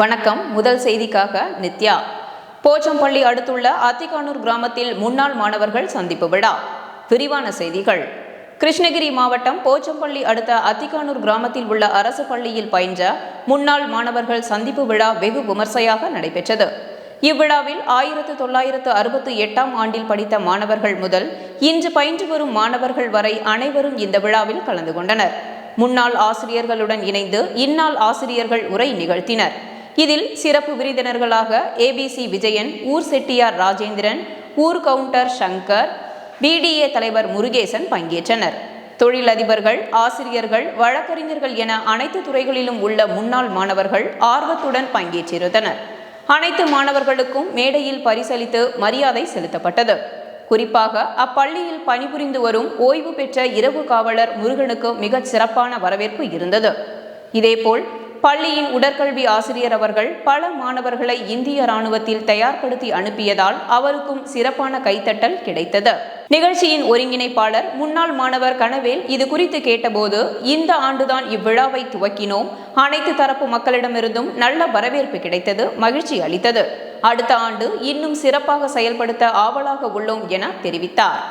வணக்கம். முதல் செய்திக்காக நித்யா. போச்சம்பள்ளி அடுத்துள்ள அத்திகானூர் கிராமத்தில் முன்னாள் மாணவர்கள் சந்திப்பு விழா. விரிவான செய்திகள். கிருஷ்ணகிரி மாவட்டம் போச்சம்பள்ளி அடுத்த அத்திகானூர் கிராமத்தில் உள்ள அரசு பள்ளியில் பயின்ற முன்னாள் மாணவர்கள் சந்திப்பு விழா வெகு விமர்சையாக நடைபெற்றது. இவ்விழாவில் ஆயிரத்து தொள்ளாயிரத்து அறுபத்தி எட்டாம் ஆண்டில் படித்த மாணவர்கள் முதல் இன்று பயின்று வரும் மாணவர்கள் வரை அனைவரும் இந்த விழாவில் கலந்து கொண்டனர். முன்னாள் ஆசிரியர்களுடன் இணைந்து இந்நாள் ஆசிரியர்கள் உரை நிகழ்த்தினர். இதில் சிறப்பு விருந்தினர்களாக ஏபிசி விஜயன் ஊர் செட்டியார் ராஜேந்திரன் ஊர் கவுண்டர் சங்கர் பிடிஏ தலைவர் முருகேசன் பங்கேற்றனர். தொழிலதிபர்கள் ஆசிரியர்கள் வழக்கறிஞர்கள் என அனைத்து துறைகளிலும் உள்ள முன்னாள் மாணவர்கள் ஆர்வத்துடன் பங்கேற்றிருந்தனர். அனைத்து மாணவர்களுக்கும் மேடையில் பரிசளித்து மரியாதை செலுத்தப்பட்டது. குறிப்பாக அப்பள்ளியில் பணிபுரிந்து வரும் ஓய்வு பெற்ற இரவு காவலர் முருகனுக்கு மிகச் சிறப்பான வரவேற்பு இருந்தது. இதேபோல் பள்ளியின் உடற்கல்வி ஆசிரியர் அவர்கள் பல மாணவர்களை இந்திய ராணுவத்தில் தயார்படுத்தி அனுப்பியதால் அவருக்கும் சிறப்பான கைத்தட்டல் கிடைத்தது. நிகழ்ச்சியின் ஒருங்கிணைப்பாளர் முன்னாள் மாணவர் கனவேல் இது குறித்து கேட்டபோது இந்த ஆண்டுதான் இவ்விழாவை துவக்கினோம். அனைத்து தரப்பு மக்களிடமிருந்தும் நல்ல வரவேற்பு கிடைத்தது மகிழ்ச்சி அளித்தது. அடுத்த ஆண்டு இன்னும் சிறப்பாக செயல்படுத்த ஆவலாக உள்ளோம் என தெரிவித்தார்.